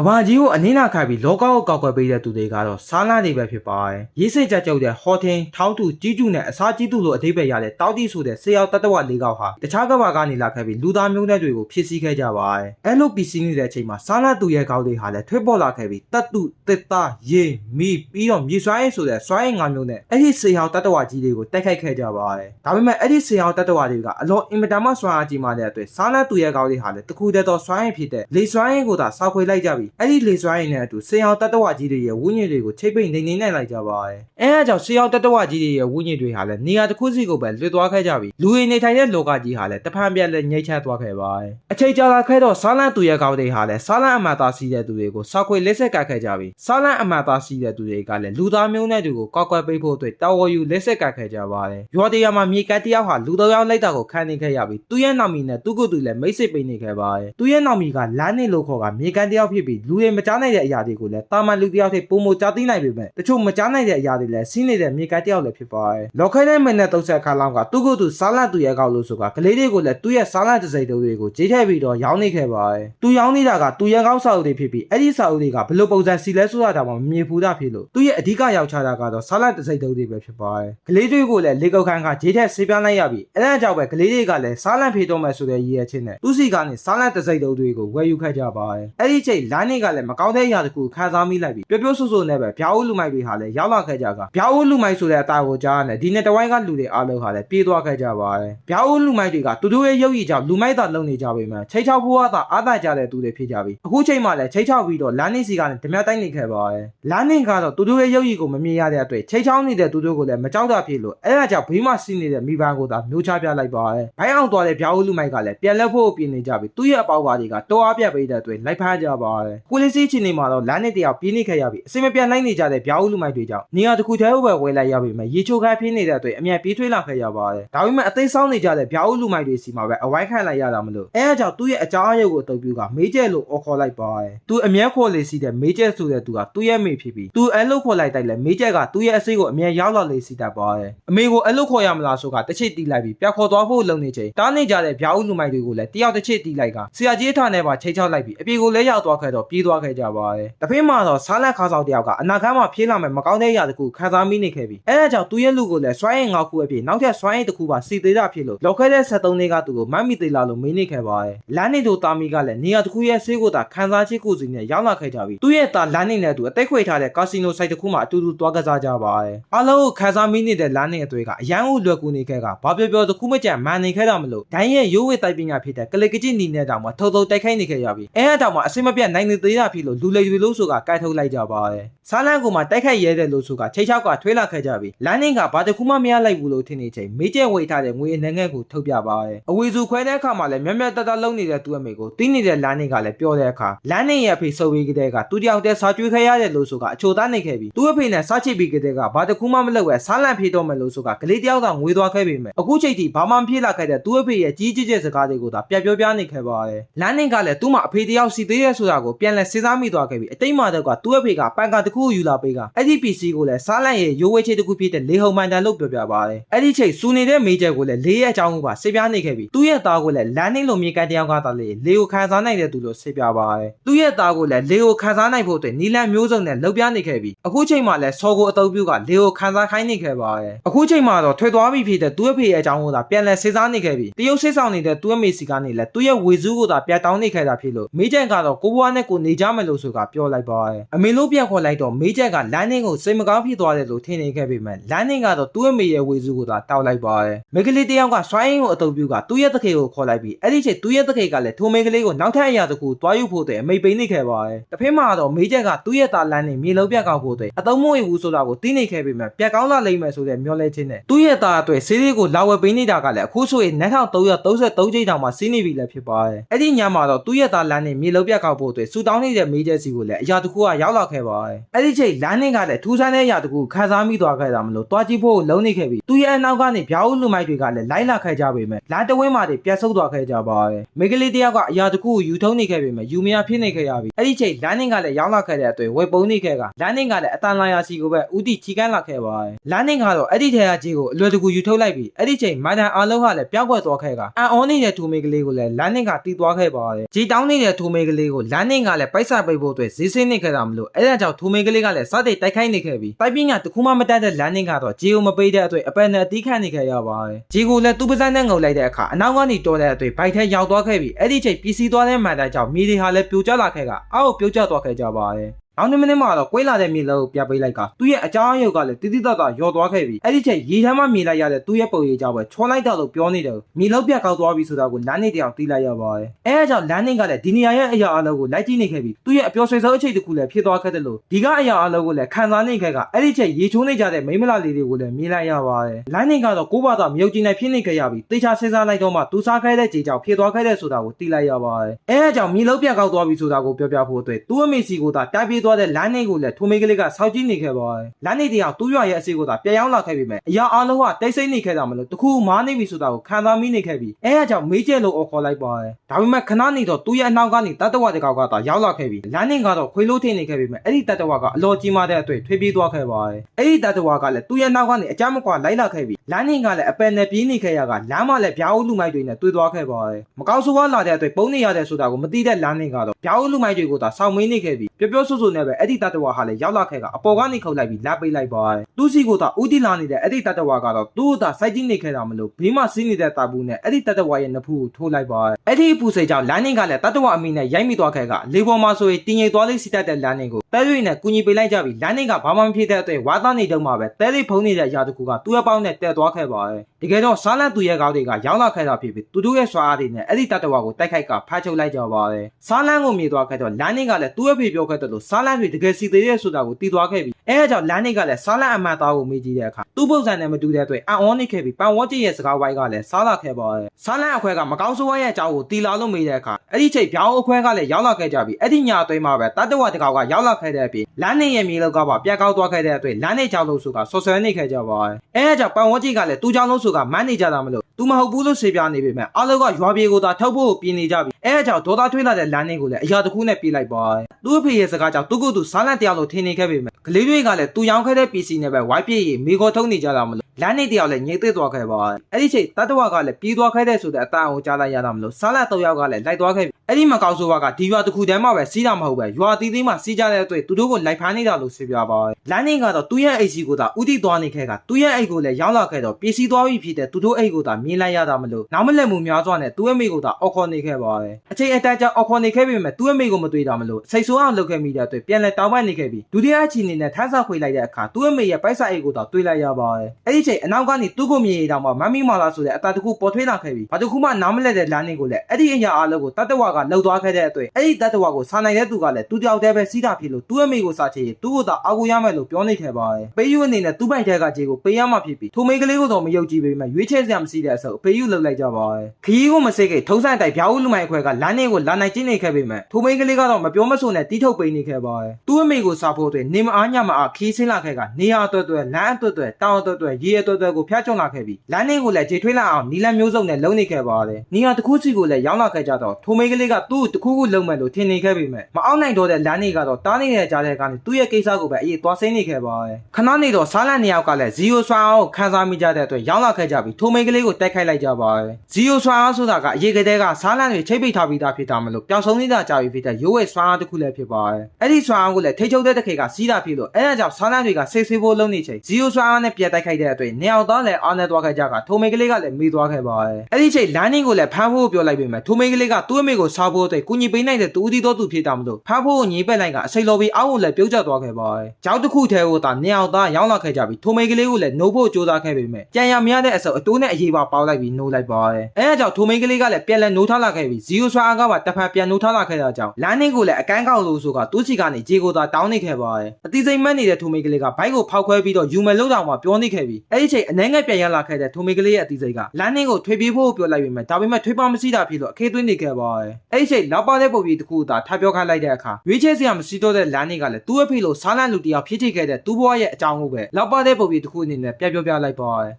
ကဘာကြီးကိုအနည်းနာခတ်ပြီးလောကကိုကောက်ကွယ်ပေးတဲ့သူတွေကတော့စားလန်းတွေပဲဖြစ်ပါတယ်ရေးစိတ်ကြကြုတ်တဲ့ဟော်ထင်းထောင်းတူကြီးကျူနဲ့အစားကြီးတူလိုအသေးပဲရတဲ့တောက်တီဆိုတဲ့ဆေးရောက်တတဝလေးကောက်ဟာတခြားကဘာကနေလာခဲ့ပြီးလူသားမျိုးနွယ်တွေကိုဖြစ်စည်းခဲ့ကြပါတယ်အဲ့လိုပြီးစီးနေတဲ့အချိန်မှာစားလန်းသူရဲ့ကောက်တွေဟာလည်းထွေးပေါ်လာခဲ့ပြီးတတ်တူတစ်သားရေမီပြီးတော့မြေစွားရဲဆိုတဲ့စွားရဲငါမျိုးနဲ့အဲ့ဒီဆေးရောက်တတဝကြီးတွေကိုတိုက်ခိုက်ခဲ့ကြပါတယ်ဒါပေမဲ့အဲ့ဒီဆေးရောက်တတဝတွေကအလောအင်မတန်မှစွမ်းအားကြီးမှတဲ့အတွက်စားလန်းသူရဲ့ကောက်တွေဟာလည်းတခုတည်းသောစွမ်းရည်ဖြစ်တဲ့လေစွမ်းရည်ကိုသာစောက်ခွေလိုက်ကြပြီးအဲ့ဒီလေစွမ်းရည်နဲ့အတူဆေးရောက်တတဝကြီးတွေရဲ့ဝိညာဉ်တွေကိုချိတ်ပိတ်နေနေနိုင်လိုက်ကြပါတယ်အဲအဲကြောင့်ဆေးရောက်တတဝကြီးတွေရဲ့ဝိညာဉ်တွေဟာလည်းနေရာတစ်ခုစီကိုပဲလွတ်သွားခဲ့ကြပြီးလူရင်းနေထိုင်တဲ့လောကကြီးဟာလည်းတဖန်ပြက်လက်ငြိမ်းချမ်းသွားခဲ့ပါတယ်အချိန်ကြာလာခဲ့တော့စားလန်းသူရဲ့ကောက်တွေဟာလည်းစားလန်းအမတ်သားစီးတဲ့သူတွေကိုစောက်ခွေလက်ဆက်ကတ်ခဲ့ကြပြီးစားလန်းအမတ်သားစီးတဲ့သူတွေကလည်းလူသားမျိုးနဲ့တူကိုကောက်ကွယ်ပိတ်ဖို့အတွက်တာဝေါ်ယူလက်ဆက်ကတ်ခဲ့ကြပါတယ်ရွာတရမှာမြေကတ်တယောက်ဟာလူတော်ရောက်လိုက်တာကိုခံနေခဲ့ရပြီးသူ့ရဲ့နောက်မီနဲ့သူ့ကိုယ်သူလည်းမိတ်ဆက်ပိတ်နေခဲ့ပါတယ်သူ့ရဲ့နောက်မီကလမ်းနေလို့ခေါ်ကမြေကန်တယောက်ဖြစ်ပြီးလူတွေမကြားနိုင်တဲ့အရာတွေကိုလည်းတာမန်လူတယောက်ထိပုံမကြားသိနိုင်ပေမဲ့တချို့မကြားနိုင်တဲ့အရာတွေလည်းစီးနေတဲ့မြေကန်တယောက်လည်းဖြစ်ပါတယ်လော်ခိုင်းတဲ့မင်းနဲ့တုတ်ဆက်ခါလောက်ကသူ့ကိုယ်သူစားလတ်သူရဲ့ကောက်လို့ဆိုကကလေးတွေကိုလည်းသူ့ရဲ့စားလတ်တစိမ့်တို့တွေကိုဂျေးထည့်ပြီးတော့ရောင်းနေခဲ့ပါတယ်သူရောင်းနေတာကသူရဲ့ကောက်စာအုပ်တွေဖြစ်ပြီးအဲ့ဒီစာအုပ်တွေကဘယ်လိုပုံစံစီလဲဆိုတာတောင်မှမမြင်ဘူးတာဖြစ်လို့သူ့ရဲ့အဓိကရောက်ချတာကတော့စားလတ်တစိမ့်တို့တွေပဲဖြစ်ပါတယ်ကလေးတွေကိုလည်းလေကောက်ခန်းကဂျေးထည့်ဆေးပြလိုက်ရပြီးအဲ့ဒါကြောင့်ပဲကလေးတွေကလည်းစားလတ်ဖေးတော့မယ်ဆိုတဲ့ရည်ရချင်းနဲ့သူစီကနေစားလတ်တစိမ့်တို့တွေကိုဝယ်ယူခဲ့ကြပါတယ်အဲ့ဒီချိန်လမ်းနေကလည်းမကောင်းတဲ့အရာတစ်ခုခန်းစားမိလိုက်ပြီးပျော်ပျော်ဆူဆူနဲ့ပဲဗျာအိုးလူမိုက်တွေဟာလည်းရောက်လာခဲ့ကြကဗျာအိုးလူမိုက်ဆိုတဲ့အတာကိုကြားရတယ်ဒီနေ့တဝိုင်းကလူတွေအားလုံးဟာလည်းပြေးသွားခဲ့ကြပါတယ်ဗျာအိုးလူမိုက်တွေကသူတို့ရဲ့ရုပ်ရည်ကြောင့်လူမိုက်သာလုံနေကြပေမဲ့ချိတ်ချောက်ဖို့ကသာအားသာကြတဲ့သူတွေဖြစ်ကြပြီးအခုချိန်မှလည်းချိတ်ချောက်ပြီးတော့လမ်းနေစီကနေဓမြတိုက်နေခဲ့ပါတယ်လမ်းနေကတော့သူတို့ရဲ့ရုပ်ရည်ကိုမမြင်ရတဲ့အတွက်ချိတ်ချောက်နေတဲ့သူတို့ကိုလည်းမကြောက်တာဖြစ်လို့အဲ့ဒါကြောင့်ဘေးမှာစီးနေတဲ့မိဘကိုသာမျိုးချပြလိုက်ပါတယ်ဘိုင်းအောင်သွားတဲ့ဗျာအိုးလူမိုက်ကလည်းပြန်လက်ဖို့ပြင်နေကြပြီးသူ့ရဲ့အပေါက်ပါတွေကတောအားပြတ်ပေးတဲ့အတွက်လိုက်ဖမ်းကြပါတယ်ကိုလေးစီးချင်းနေမှာတော့လမ်းနေတယောက်ပြေးနေခဲ့ရပြီးအစင်မပြတ်လိုက်နေကြတဲ့ဗျာအိုးလူမိုက်တွေကြောင့်နေရာတစ်ခုတည်းကိုပဲဝဲလိုက်ရပြီမဲ့ရေချိုခိုင်းပြင်းနေတဲ့အတွက်အမြတ်ပြေးထွေးလာခဲ့ရပါတယ်ဒါပေမဲ့အသိဆောင်နေကြတဲ့ဗျာအိုးလူမိုက်တွေစီမှာပဲအဝိုင်းခံလိုက်ရတာမလို့အဲအကြောင့်သူ့ရဲ့အကြောင်းအရာကိုအတုပ်ပြကမေးကျဲလို့အော်ခေါ်လိုက်ပါတယ်သူအမြတ်ခေါ်လေစီတဲ့မေးကျဲဆိုတဲ့သူကသူ့ရဲ့မေဖြစ်ပြီးသူအဲလို့ခေါ်လိုက်တိုက်လဲမေးကျဲကသူ့ရဲ့အစိကိုအမြတ်ရောက်လာလေစီတတ်ပါတယ်အမေကိုအဲလို့ခေါ်ရမလားဆိုကတစ်ချိတ်တီးလိုက်ပြီးပြခေါ်သွားဖို့လုံနေချိန်တားနေကြတဲ့ဗျာအိုးလူမိုက်တွေကိုလည်းတယောက်တစ်ချိတ်တီးလိုက်ကဆရာကြီးထားနဲ့ပါချိန်ချောက်လိုက်ပြီးအပြေကိုလဲရောက်သွားခဲ့တော့ပြေးသွားခဲ့ကြပါတယ်တဖင်းမှာတော့ဆားလက်ခါဆောင်တယောက်ကအနာခမ်းမှာဖြေးလာမဲ့မကောင်းတဲ့အရာတခုခန်းစားမိနေခဲ့ပြီးအဲဒါကြောင့်သူ့ရဲ့လူကိုလည်းစွမ်းရင်ငေါခုအဖြစ်နောက်ထပ်စွမ်းရင်တစ်ခုပါစီသေးတာဖြစ်လို့လောက်ခဲ့တဲ့73နှစ်ကသူကိုမတ်မီသေးလာလို့မင်းနေခဲ့ပါတယ်လမ်းနေတို့တာမီကလည်းနေရာတစ်ခုရဲ့ဆေးကိုသာခန်းစားချစ်ကိုစီနဲ့ရောက်လာခဲ့ကြပြီးသူ့ရဲ့သားလမ်းနေနဲ့သူအသက်ခွေထားတဲ့ကာစီနိုဆိုင်တစ်ခုမှာအတူတူသွားကစားကြပါတယ်အားလုံးကိုခန်းစားမိနေတဲ့လမ်းနေအသွေးကအရန်ကိုလွယ်ကူနေခဲ့ကဘာပြောပြောတစ်ခုမကြမန်နေခဲ့တာမလို့ဒိုင်းရဲ့ရိုးဝေတိုက်ပညာဖြစ်တဲ့ကလစ်ကကြည့်နီနဲ့တောင်မှထုံထုံတိုက်ခိုက်နေခဲ့ရပြီးအဲအတောင်မှအစင်မပြတ်နိုင်နေသေးတာဖြစ်လို့လူလေတွေလို့ဆိုကကိုက်ထုတ်လိုက်ကြပါတယ်ဆာလန်ကိုမှတိုက်ခိုက်ရဲတယ်လို့ဆိုကချိတ်ချောက်ကထွေးလာခဲ့ကြပြီးလမ်းနေကဘာတစ်ခုမှမရလိုက်ဘူးလို့ထင်နေချိန်မေးကျဲဝေထားတဲ့ငွေအနှံငယ်ကိုထုတ်ပြပါတယ်အဝေစုခွဲတဲ့အခါမှာလည်းမြက်မြက်တတလုံးနေတဲ့သူ့အမေကိုတင်းနေတဲ့လမ်းနေကလည်းပြောတဲ့အခါလမ်းနေရဲ့အဖေစုပ်ပြီးကတဲ့ကသူတယောက်တည်းစားကျွေးခဲ့ရတယ်လို့ဆိုကအချိုသားနေခဲ့ပြီးသူ့အဖေနဲ့စားချစ်ပြီးကတဲ့ကဘာတစ်ခုမှမလုပ်ပဲဆာလန်ဖြေတော့မယ်လို့ဆိုကကလေးတယောက်ကငွေသွားခဲ့ပေမဲ့အခုချိန်ထိဘာမှမဖြစ်လာခဲ့တဲ့သူ့အဖေရဲ့ကြီးကြီးကျယ်စကားတွေကိုသာပြတ်ပြောပြနေခဲ့ပါတယ်လမ်းနေကလည်းသူ့မှာအဖေတယောက်စီသေးရဲဆိုတာကိုပြန်လဲစဉ်းစားမိသွားခဲ့ပြီးအတိတ်မှာတော့ကသူ့အဖေကပန်ကာတစ်ခုကိုယူလာပေးကအဲ့ဒီ PC ကိုလည်းစားလန့်ရဲ့ရိုးဝဲချေတစ်ခုဖြစ်တဲ့လေဟုန်မှန်တန်လို့ပြောပြပါတယ်အဲ့ဒီချိန်စူနေတဲ့မေးချက်ကိုလည်းလေးရဲ့အကြောင်းကိုပါဆေးပြားနေခဲ့ပြီးသူ့ရဲ့သားကိုလည်းလမ်းနေလိုမြေကန်တယောက်ကသာလေလေကိုခံစားနိုင်တဲ့သူလို့ဆေးပြပါတယ်သူ့ရဲ့သားကိုလည်းလေကိုခံစားနိုင်ဖို့အတွက်နီလန်မျိုးစုံနဲ့လှုပ်ပြနေခဲ့ပြီးအခုချိန်မှာလည်းစောကိုအတုပ်ပြုကလေကိုခံစားခိုင်းနေခဲ့ပါတယ်အခုချိန်မှာတော့ထွေသွားပြီဖြစ်တဲ့သူ့အဖေရဲ့အကြောင်းကိုသာပြန်လဲစေးစားနေခဲ့ပြီးတရုတ်ဆိတ်ဆောင်နေတဲ့သူ့အမေစီကနေလည်းသူ့ရဲ့ဝေစုကိုသာပြတ်တောင်းနေခဲ့တာဖြစ်လို့မေးချက်ကတော့ကိုဘွားနဲ့ကိုနေကြမယ်လို့ဆိုကပြောလိုက်ပါတယ်အမေလို့ပြန်ခေါ်လိုက်တော့မေးချက်ကလမ်းနေကိုစိတ်မကောင်းဖြစ်သွားတယ်လို့ထင်နေခဲ့ပေမဲ့လမ်းနေကတော့သူ့အမေရဲ့ဝေစုကိုသာတောက်လိုက်ပါတယ်မိကလေးတယောက်ကစွိုင်းကိုအတုပ်ပြုကသူ့ရဲ့တခေကိုခေါ်လိုက်ပြီးအဲ့ဒီချိန်သူ့ရဲ့တခေကလည်းထိုမိကလေးကိုနောက်ထပ်အရာတစ်ခုတွားယူဖို့တဲ့အမိပိန်နေခဲ့ပါတယ်တစ်ဖက်မှာတော့မေးချက်ကသူ့ရဲ့သားလမ်းနေမြေလုံးပြတ်ကောက်ဖို့အတွက်အတုံးမွေဘူးဆိုတာကိုသိနေခဲ့ပေမဲ့ပြတ်ကောင်းလာလိမ့်မယ်ဆိုတဲ့မျှော်လင့်ခြင်းနဲ့သူ့ရဲ့သားအတွက်ဆေးလေးကိုလာဝယ်ပေးနေတာကလည်းအခုဆိုရင်2333ချိန်တောင်မှစီးနေပြီလည်းဖြစ်ပါတယ်အဲ့ဒီညမှာတော့သူ့ရဲ့သားလမ်းနေမြေလုံးပြတ်ကောက်ဖို့အတွက်စူတောင်းနေတဲ့မေးချက်စီကိုလည်းအရာတစ်ခုကရောက်လာခဲ့ပါတယ်အဲ့ဒီချိန်လမ်းနေကလည်းထူးဆန်းတဲ့အရာတစ်ခုခန်းစားမိသွားခဲ့တာမလို့တွားကြည့်ဖို့လုံးနေခဲ့ပြီးသူ့ရဲ့အနောက်ကနေဗျာဦးလူမိုက်တွေကလည်းလိုက်လာခဲ့ကြပေမဲ့လမ်းတဝင်းမှာတွေပြတ်ဆုပ်သွားခဲ့ကြပါတယ်မိကလေးတယောက်ကအရာတစ်ခုကိုယူထုံးနေခဲ့ပေမဲ့ယူမရဖြစ်နေခဲ့ရပြီးအဲ့ဒီချိန်လမ်းနေကလည်းရောက်လာခဲ့တဲ့အတွက်ဝေပုံနေခဲ့ကလမ်းနေကလည်းအတန်လာရာစီကိုပဲဦးတီချီကန်းလာခဲ့ပါတယ်လမ်းနေကတော့အဲ့ဒီထဲကကြီးကိုအလွယ်တကူယူထုတ်လိုက်ပြီးအဲ့ဒီချိန်မန်တန်အားလုံးကလည်းပြောင်းကွက်သွားခဲ့ကအန်အောနေတဲ့ထူမေကလေးကိုလည်းလမ်းနေကတီးသွားခဲ့ပါတယ်ဂျီတောင်းနေတဲ့ထူမေကလေးကိုလမ်းနေကကလည်းပိုက်ဆံပိတ်ဖို့အတွက်ဈေးစင်းနေခဲ့တာမလို့အဲ့ဒါကြောင့်ထိုမင်းကလေးကလည်းစတဲ့တိုက်ခိုက်နေခဲ့ပြီးတိုက်ပညာတစ်ခုမှမတတ်တဲ့လမ်းနေကတော့ဂျီကိုမပိတ်တဲ့အတွက်အပန်နဲ့အတီးခတ်နေခဲ့ရပါတယ်ဂျီကိုလည်းသူ့ပါးစပ်နဲ့ငုံလိုက်တဲ့အခါအနောက်ကနေတော်တဲ့အတွက်ဘိုက်ထဲရောက်သွားခဲ့ပြီးအဲ့ဒီချိန်ပစ္စည်းသွားတဲ့မှန်တဲ့ကြောင့်မြေတွေဟာလည်းပြိုကျလာခဲ့ကအောက်ကိုပြိုကျသွားခဲ့ကြပါတယ် နောက်နှစ်မိနစ်မှတော့ကွေးလာတဲ့မြေလုံးကိုပြပေးလိုက်ကသူ့ရဲ့အကြောင်းအရုပ်ကလည်းတိတိတတ်တာယော်သွားခဲ့ပြီးအဲ့ဒီချိန်ရေထဲမှာမြေလိုက်ရတဲ့သူ့ရဲ့ပုံရိပ်ကြောင့်ပဲချောလိုက်တော့လို့ပြောနေတယ်မြေလုံးပြတ်ကောက်သွားပြီဆိုတာကိုလမ်းနေတယောက်သိလိုက်ရပါတယ်အဲအကြောင့်လမ်းနေကလည်းဒီနေရာရဲ့အရာအလုံးကိုလိုက်ကြည့်နေခဲ့ပြီးသူ့ရဲ့အပျော်ရွှင်ဆုံးအချိန်တစ်ခုလည်းဖြစ်သွားခဲ့တယ်လို့ဒီကအရာအလုံးကိုလည်းခံစားနေခဲ့ကအဲ့ဒီချိန်ရေချိုးနေကြတဲ့မိန်းမလာလေးတွေကိုလည်းမြင်လိုက်ရပါတယ်လမ်းနေကတော့ကိုးပါတော့မြုပ်ကြည့်နေဖြစ်နေခဲ့ရပြီးတေချာစဉ်းစားလိုက်တော့မှသူစားခဲ့တဲ့ကြေကြောင့်ဖြစ်သွားခဲ့တဲ့ဆိုတာကိုသိလိုက်ရပါတယ်အဲအကြောင့်မြေလုံးပြတ်ကောက်သွားပြီဆိုတာကိုပြောပြဖို့အတွက်သူ့အမေစီကိုသာတိုက်ပြေးသွားတဲ့လမ်းနေကိုလည်းထိုမိန်းကလေးကစောက်ကြည့်နေခဲ့ပါတယ်လမ်းနေတယောက်သူ့ရွာရဲ့အစီကိုသာပြန်ရောက်လာခဲ့ပြီမဲ့အရာအလုံးကတိတ်ဆိတ်နေခဲ့တာမလို့တခုမားနေပြီဆိုတာကိုခံစားမိနေခဲ့ပြီးအဲအကြောင့်မေးကျဲလို့အော်ခေါ်လိုက်ပါတယ်ဒါပေမဲ့ခဏနေတော့သူ့ရဲ့အနောက်ကနေတတဝတကောက်ကသာရောက်လာခဲ့ပြီးလမ်းနေကတော့ခွေးလို့ထင်နေခဲ့ပြီမဲ့အဲ့ဒီတတဝကအလောကြီးမားတဲ့အတွက်ထွေးပြေးသွားခဲ့ပါတယ်အဲ့ဒီတတဝကလည်းသူ့ရဲ့နောက်ကနေအကြမ်းမကွာလိုက်လာခဲ့ပြီးလမ်းနေကလည်းအပယ်နဲ့ပြေးနေခဲ့ရကလမ်းမလည်းဗျာအိုးလူမိုက်တွေနဲ့တွေ့သွားခဲ့ပါတယ်မကောက်ဆိုးဝါလာတဲ့အတွက်ပုံနေရတဲ့ဆိုတာကိုမသိတဲ့လမ်းနေကတော့ဗျာအိုးလူမိုက်တွေကိုသာစောင့်မင်းနေခဲ့ပြီးပျော်ပျော်ဆူဆူနဲ့ပဲအဲ့ဒီတတဝဟာလည်းရောက်လာခဲ့ကအပေါ်ကနေခုတ်လိုက်ပြီးလက်ပိတ်လိုက်ပါတယ်သူစီကိုသာဦးတီလာနေတဲ့အဲ့ဒီတတဝကတော့သူ့ကိုသာစိုက်ကြည့်နေခဲ့တာမလို့ဘေးမှာစီးနေတဲ့တာဘူးနဲ့အဲ့ဒီတတဝရဲ့နဖူးကိုထိုးလိုက်ပါတယ်အဲ့ဒီအပူစိတ်ကြောင့်လမ်းနေကလည်းတတဝအမိနဲ့ရိုက်မိသွားခဲ့ကလေပေါ်မှာဆိုရင်တင်းငိတ်သွားလေးစီတတ်တဲ့လမ်းနေကိုတဲရွေနဲ့ကူညီပေးလိုက်ကြပြီးလမ်းနေကဘာမှမဖြစ်တဲ့အတွက်ဝါသားနေတော့မှပဲတဲလေးဖုံးနေတဲ့အရာတခုကသူ့ရဲ့ပေါင်းနဲ့တက်သွားခဲ့ပါတယ်တကယ်တော့စားလတ်သူရဲ့ကောင်းတွေကရောက်လာခဲ့တာဖြစ်ပြီးသူတို့ရဲ့ဆွာအားတွေနဲ့အဲ့ဒီတတဝကိုတိုက်ခိုက်ကဖားချုပ်လိုက်ကြပါတယ်စားလန်းကိုမြေသွားခဲ့တော့လမ်းနေကလည်းသူ့ရဲ့ဖေပြောခဲ့တယ်လို့စားလန်းတွေတကယ်စီသေးရဲ့ဆိုတာကိုတီးသွားခဲ့ပြီးအဲအကြောင့်လမ်းနေကလည်းစားလန်းအမှန်သားကိုမေးကြည့်တဲ့အခါသူ့ပုံစံနဲ့မတူတဲ့အတွက်အံ့ဩနေခဲ့ပြီးပန်ဝတ်ကြီးရဲ့စကားဝိုင်းကလည်းစားလာခဲ့ပါတယ်စားလန်းအခွဲကမကောင်းဆိုးဝါးရဲ့အကြောင်းကိုတီလာလို့မေးတဲ့အခါအဲ့ဒီချိန်ပြောင်းအခွဲကလည်းရောက်လာခဲ့ကြပြီးအဲ့ဒီညအတွင်းမှာပဲတတဝတကောင်ကရောက်လာခဲ့တဲ့အပြင်လမ်းနေရဲ့မြေလောက်ကပါပြတ်ကောက်သွားခဲ့တဲ့အတွက်လမ်းနေကြောင်လို့ဆိုတာဆော့ဆွဲနေခဲ့ကြပါတယ်အဲအကြောင့်ပန်ဝတ်ကြီးကလည်းသူ့ကြောင့်လို့ဆိုတာမန်းနေကြတာမလို့ သူမဟုတ်ဘူးလို့ဆေးပြနေပေမဲ့အားလုံးကရွာပြေကိုသာထုတ်ဖို့ပြင်နေကြပြီအဲအကြောင့်ဒေါသထွေးလာတဲ့လမ်းနေကိုလည်းအရာတစ်ခုနဲ့ပြေးလိုက်ပါတယ်သူ့အဖေရဲ့စကားကြောင့်သူ့ကိုယ်သူစားလန့်တရားလို့ထင်နေခဲ့ပေမဲ့ကလေးတွေကလည်းသူရောင်းခဲ့တဲ့ PC နဲ့ပဲဝိုင်းပြေးရီမိခေါ်ထုတ်နေကြတာမလို့လမ်းနေတယောက်လည်းညိတ်သိသွားခဲ့ပါတယ်အဲ့ဒီချိန်တတဝကလည်းပြေးသွားခဲ့တဲ့ဆိုတဲ့အတန်ကိုကြားလိုက်ရတာမလို့စားလန့်တော့ယောက်ကလည်းလိုက်သွားခဲ့ပြီ အဲ့ဒီမကောက်ဆိုးဘကဒီရွာတစ်ခုတည်းမှာပဲစီးတာမဟုတ်ပဲရွာတီးသေးမှစီးကြတဲ့အတွက်သူတို့ကိုလိုက်ဖမ်းနေတာလို့ဆွေးပြပါတယ်လမ်းနေကတော့သူ့ရဲ့အိတ်စီကိုသာဥတီသွားနေခဲ့ကသူ့ရဲ့အိတ်ကိုလည်းရောက်လာခဲ့တော့ပြေးစီသွားပြီဖြစ်တဲ့သူတို့အိတ်ကိုသာမြင်လိုက်ရတာမလို့နောက်မလက်မှုများစွာနဲ့သူ့ရဲ့မိကိုသာအော်ခေါ်နေခဲ့ပါတယ်အချိန်အတန်းကျအော်ခေါ်နေခဲ့ပေမဲ့သူ့ရဲ့မိကိုမတွေ့တာမလို့စိတ်ဆိုးအောင်လုပ်ခဲ့မိတဲ့အတွက်ပြန်လဲတောင်းပန်နေခဲ့ပြီးဒုတိယအချီအနေနဲ့ထမ်းဆောက်ခွေလိုက်တဲ့အခါသူ့ရဲ့မိရဲ့ပိုက်ဆအိတ်ကိုသာတွေ့လိုက်ရပါတယ်အဲ့ဒီချိန်အနောက်ကနေသူ့ကိုမြင်ရတော့မှမမ်မီမာလာဆိုတဲ့အတာတစ်ခုပေါ်ထွေးလာခဲ့ပြီးဘာတစ်ခုမှနားမလဲတဲ့လမ်းလေးကိုလည်းအဲ့ဒီအရာအလုံးကိုတတဝကလှုပ်သွားခဲ့တဲ့အတွက်အဲ့ဒီတတဝကိုစာနိုင်တဲ့သူကလည်းသူတယောက်တည်းပဲစီးတာဖြစ်လို့သူ့ရဲ့မိကိုစာချေသူ့ကိုသာအာကိုရမယ်လို့ပြောနေခဲ့ပါတယ်ပေးယူအနေနဲ့သူ့ပိုက်ထဲကခြေကိုပေးရမှဖြစ်ပြီးထိုမိန်းကလေးကိုတော့မယုံကြည်ပေမဲ့ရွေးချယ်စရာမရှိတဲ့အဆောက်ပေးယူလှုပ်လိုက်ကြပါတယ်ခရီးကိုမစိတ်ခဲ့ထုံးဆိုင်တိုက်ဗျာဦးလူမိုင်ခွဲကလမ်းလေးကိုလာနိုင်ကျင်းနေခဲ့ပေမဲ့ထိုမိန်းကလေးကတော့မပြောမဆိုနဲ့တီးထုတ်ပေးနေခဲ့ပါတယ်သူ့ရဲ့မိကိုစာဖို့အတွက်နေမအားညမအားခီးဆင်းလာခဲ့ကနေရာအတွက်အတွက်လမ်းအတွက်အတွက်တောင်အတွက်အတွက်ရေအတွက်အတွက်ကိုဖျားချွန်လာခဲ့ပြီးလမ်းလေးကိုလည်းခြေထွေးလာအောင်နီလန်မျိုးစုံနဲ့လုံနေခဲ့ပါတယ်နေရာတစ်ခုစီကိုလည်းရောက်လာခဲ့ကြတော့ထိုမိန်းကလေးကသူ့ကိုတစ်ခုခုလုံမဲ့လို့ထင်နေခဲ့ပေမဲ့မအောင်နိုင်တော့တဲ့လမ်းလေးကတော့တားနေတဲ့ကြားတဲ့ကနေသူ့ရဲ့ကိစ္စကိုပဲအေးသွားဆင်းနေခဲ့ပါတယ်ခဏနေတော့စားလန့်နေယောက်ကလည်းဇီယိုဆွမ်းအောင်ခံစားမိကြတဲ့အတွက်ရောက်လာခဲ့ကြပြီးထိုမိန်းကလေးကိုတိုက်ခိုက်လိုက်ကြပါတယ်ဇီယိုဆွမ်းအောင်ဆိုတာကအရေးကတဲ့ကစားလန့်တွေချိတ်ပိတ်ထားပြီးသားဖြစ်တာမလို့ပျောက်ဆုံးနေတာကြာပြီဖြစ်တဲ့ရိုးဝဲဆွမ်းအောင်တစ်ခုလည်းဖြစ်ပါတယ်အဲ့ဒီဆွမ်းအောင်ကိုလည်းထိချုပ်တဲ့တစ်ခေတ်ကစီးတာဖြစ်လို့အဲ့ဒါကြောင့်စားလန့်တွေကဆေးဆေးဖို့လုံးနေချိန်ဇီယိုဆွမ်းအောင်နဲ့ပြတ်တိုက်ခိုက်တဲ့အတွက်နေအောင်သားလည်းအားနဲ့သွားခဲ့ကြကထိုမိန်းကလေးကလည်းမေးသွားခဲ့ပါတယ်အဲ့ဒီချိန်လမ်းနင်းကိုလည်းဖမ်းဖို့ပြောလိုက်ပေမဲ့ထိုမိန်းကလေးကသူ့အမေကိုစားဖို့အတွက်ကုညီပေးနိုင်တဲ့တူဦးတီတော်သူဖြစ်တာမလို့ဖမ်းဖို့ကိုညှိပက်လိုက်ကအစိတ်လောပြီးအောက်ကိုလည်းပြုတ်ကျသွားခဲ့ပါတယ်ကြောက်တစ်ခုထဲကိုသာနေအောင်သားရောက်လာခဲ့ကြပြီးထိုမိန်းကလေးကိုလည်းနှုတ်ဖို့ကြိုးစားခဲ့ပေမဲ့ကြံရမရတဲ့အစုပ်အတိုးနဲ့အရေးပါပေါက်လိုက်ပြီးနှိုးလိုက်ပါတယ်အဲဒါကြောင့်ထိုမိန်းကလေးကလည်းပြန်လဲနှိုးထားလာခဲ့ပြီးဇီယိုဆွာအားကပါတစ်ဖက်ပြန်နှိုးထားလာခဲ့တာကြောင့်လမ်းနင်းကိုလည်းအကန်းကောက်လို့ဆိုကသူ့စီကနေဂျေကိုသာတောင်းနေခဲ့ပါတယ်အတိစိမ်မက်နေတဲ့ထိုမိန်းကလေးကဘိုက်ကိုဖောက်ခွဲပြီးတော့ယူမယ်လို့တောင်မှပြောနေခဲ့ပြီးအဲ့ဒီချိန်အနှဲငယ်ပြန်ရလာခဲ့တဲ့ထိုမိန်းကလေးရဲ့အတိစိမ်ကလမ်းနင်းကိုထွေပြေးဖို့ပြောလိုက်ပေမဲ့ဒါပေမဲ့ထွေးပါမရှိတာဖြစ်လို့အခေသွင်းနေခဲ့ပါတယ်အဲ့ဒီချိန်လောက်ပါတဲ့ပုံပြီးတစ်ခုသာထားပြောခိုင်းလိုက်တဲ့အခါရွေးချယ်စရာမရှိတော့တဲ့လမ်းနင်းကလည်းသူ့အဖေလို့စားလန့်လူတယောက်ဖြစ်ထိခဲ့တဲ့သူ့ဘဝရဲ့အကြောင်းကိုပဲလောက်ပါတဲ့ပုံပြီးတစ်ခုအနေနဲ့ပြပြောပြလိုက်ပါတယ်